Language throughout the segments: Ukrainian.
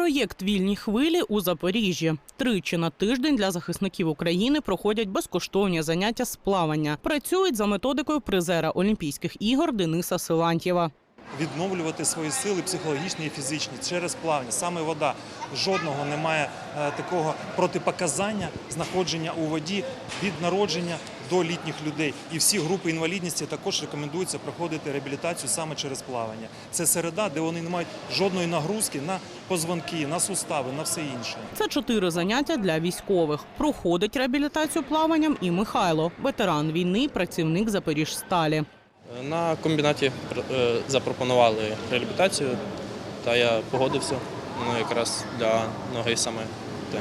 Проєкт Вільні хвилі у Запоріжжі. Тричі на тиждень для захисників України проходять безкоштовні заняття з плавання. Працюють за методикою призера Олімпійських ігор Дениса Силантьєва. відновлювати свої сили психологічні і фізичні через плавання. Саме вода. Жодного немає е, такого протипоказання знаходження у воді від народження до літніх людей. І всі групи інвалідності також рекомендується проходити реабілітацію саме через плавання. Це середа, де вони не мають жодної нагрузки на позвонки, на сустави, на все інше. Це чотири заняття для військових. Проходить реабілітацію плаванням і Михайло, ветеран війни, працівник Запоріжсталі. На комбінаті е, запропонували реабілітацію, та я погодився. Ну, якраз для ноги саме те.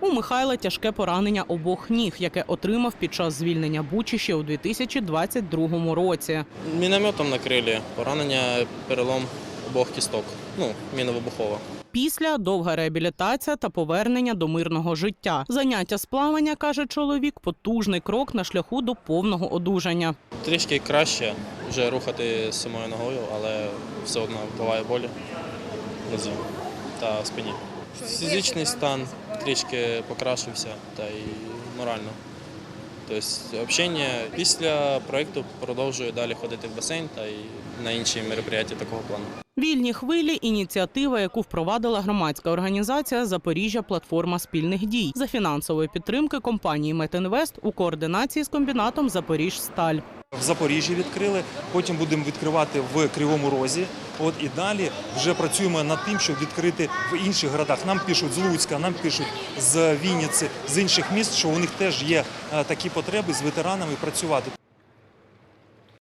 У Михайла тяжке поранення обох ніг, яке отримав під час звільнення Бучі ще у 2022 році. Мінометом накрили, поранення, перелом обох кісток. Ну, міновибухова. Після довга реабілітація та повернення до мирного життя. Заняття з плавання, каже чоловік, потужний крок на шляху до повного одужання. Трішки краще вже рухати самою ногою, але все одно буває болі та спині. Фізичний стан трішки покращився та й морально. Тобто общення після проєкту продовжую далі ходити в басейн та й на інші мероприятия такого плану. Вільні хвилі ініціатива, яку впровадила громадська організація Запоріжжя Платформа спільних дій за фінансової підтримки компанії Метинвест у координації з комбінатом Запоріжсталь. В Запоріжжі відкрили, потім будемо відкривати в Кривому Розі. От і далі вже працюємо над тим, щоб відкрити в інших городах. Нам пишуть з Луцька, нам пишуть з Вінниці, з інших міст, що у них теж є е, такі потреби з ветеранами працювати.